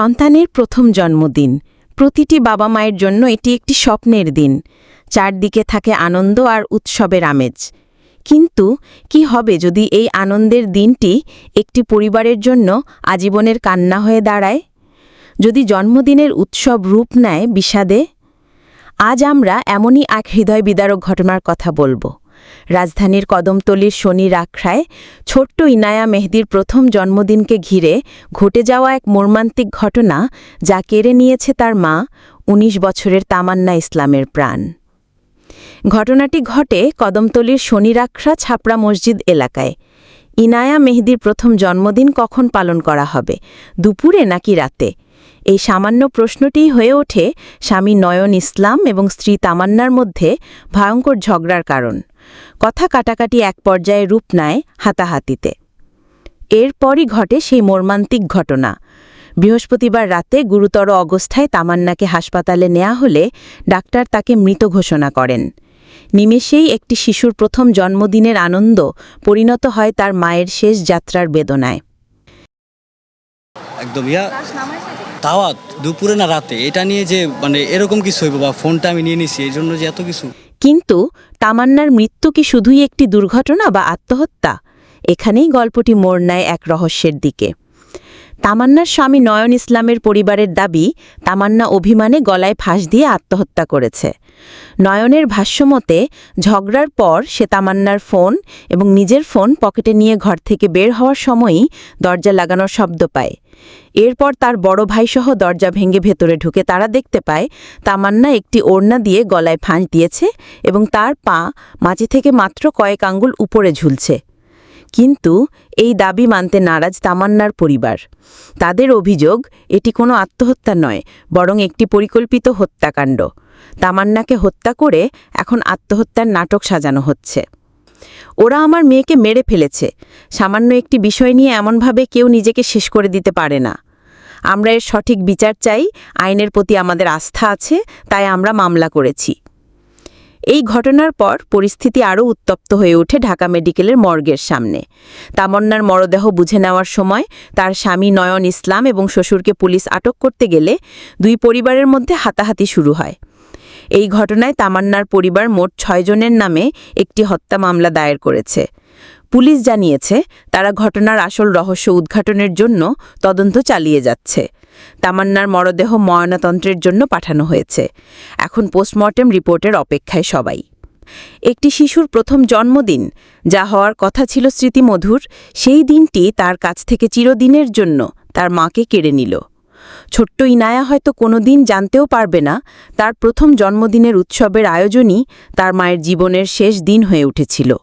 সন্তানের প্রথম জন্মদিন। প্রতিটি বাবা মায়ের জন্য এটি একটি স্বপ্নের দিন। চারদিকে থাকে আনন্দ আর উৎসবের আমেজ। কিন্তু কি হবে যদি এই আনন্দের দিনটি একটি পরিবারের জন্য আজীবনের কান্না হয়ে দাঁড়ায়? যদি জন্মদিনের উৎসব রূপ নেয় বিষাদে? আজ আমরা এমনই এক হৃদয় বিদারক ঘটনার কথা বলব। রাজধানীর কদমতলির শনি আখড়ায় ছোট্ট ইনায়া মেহদির প্রথম জন্মদিনকে ঘিরে ঘটে যাওয়া এক মর্মান্তিক ঘটনা যা কেড়ে নিয়েছে তার মা ১৯ বছরের তামান্না ইসলামের প্রাণ। ঘটনাটি ঘটে কদমতলির শনিরাখড়া ছাপড়া মসজিদ এলাকায়। ইনায়া মেহদির প্রথম জন্মদিন কখন পালন করা হবে? দুপুরে নাকি রাতে? এই সামান্য প্রশ্নটিই হয়ে ওঠে স্বামী নয়ন ইসলাম এবং স্ত্রী তামান্নার মধ্যে ভয়ঙ্কর ঝগড়ার কারণ। কথা কাটাকাটি এক পর্যায়ে রূপ নেয় হাতাহাতিতে। এরপরই ঘটে সেই মর্মান্তিক ঘটনা। বৃহস্পতিবার রাতে গুরুতর অবস্থায় তামান্নাকে হাসপাতালে নেওয়া হলে ডাক্তার তাকে মৃত ঘোষণা করেন। নিমেষেই একটি শিশুর প্রথম জন্মদিনের আনন্দ পরিণত হয় তার মায়ের শেষ যাত্রার বেদনায়। একদম ইয়া দাওয়াত দুপুরে না রাতে? এটা নিয়ে যে মানে এরকম কিছু হইব বা ফোনটা আমি নিয়ে নিছি, এই জন্য যে এত কিছু। কিন্তু তামান্নার মৃত্যু কি শুধুই একটি দুর্ঘটনা বা আত্মহত্যা? এখানেই গল্পটি মোড় নেয় এক রহস্যের দিকে। তামান্নার স্বামী নয়ন ইসলামের পরিবারের দাবি, তামান্না অভিমানে গলায় ফাঁস দিয়ে আত্মহত্যা করেছে। নয়নের ভাষ্যমতে, ঝগড়ার পর সে তামান্নার ফোন এবং নিজের ফোন পকেটে নিয়ে ঘর থেকে বের হওয়ার সময়ই দরজা লাগানোর শব্দ পায়। এরপর তার বড় ভাইসহ দরজা ভেঙে ভেতরে ঢুকে তারা দেখতে পায়, তামান্না একটি ওড়না দিয়ে গলায় ফাঁস দিয়েছে এবং তার পা মাঝে থেকে মাত্র কয়েক আঙ্গুল উপরে ঝুলছে। কিন্তু এই দাবি মানতে নারাজ তামান্নার পরিবার। তাদের অভিযোগ, এটি কোনো আত্মহত্যা নয়, বরং একটি পরিকল্পিত হত্যাকাণ্ড। তামান্নাকে হত্যা করে এখন আত্মহত্যার নাটক সাজানো হচ্ছে। ওরা আমার মেয়েকে মেরে ফেলেছে। সামান্য একটি বিষয় নিয়ে এমনভাবে কেউ নিজেকে শেষ করে দিতে পারে না। আমরা এর সঠিক বিচার চাই, আইনের প্রতি আমাদের আস্থা আছে, তাই আমরা মামলা করেছি। এই ঘটনার পর পরিস্থিতি আরও উত্তপ্ত হয়ে ওঠে ঢাকা মেডিকেলের মর্গের সামনে। তামন্নার মরদেহ বুঝে নেওয়ার সময় তার স্বামী নয়ন ইসলাম এবং শ্বশুরকে পুলিশ আটক করতে গেলে দুই পরিবারের মধ্যে হাতাহাতি শুরু হয়। এই ঘটনায় তামান্নার পরিবার মোট ছয়জনের নামে একটি হত্যা মামলা দায়ের করেছে। পুলিশ জানিয়েছে, তারা ঘটনার আসল রহস্য উদ্ঘাটনের জন্য তদন্ত চালিয়ে যাচ্ছে। তামান্নার মরদেহ ময়নাতন্ত্রের জন্য পাঠানো হয়েছে। এখন পোস্টমর্টেম রিপোর্টের অপেক্ষায় সবাই। একটি শিশুর প্রথম জন্মদিন, যা হওয়ার কথা ছিল স্মৃতিমধুর সেই দিনটি তার কাছ থেকে চিরদিনের জন্য তার মাকে কেড়ে নিল। ছোট্ট ইনায়া হয়তো কোনো দিন জানতেও পারবে না, তার প্রথম জন্মদিনের উৎসবের আয়োজনই তার মায়ের জীবনের শেষ দিন হয়ে উঠেছিল।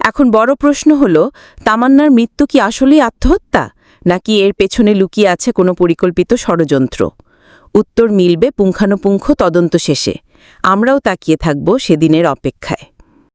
এখন বড় প্রশ্ন হল, তামান্নার মৃত্যু কি আসলেই আত্মহত্যা? নাকি এর পেছনে লুকিয়ে আছে কোনো পরিকল্পিত ষড়যন্ত্র? উত্তর মিলবে পুঙ্খানুপুঙ্খ তদন্ত শেষে। আমরাও তাকিয়ে থাকব সেদিনের অপেক্ষায়।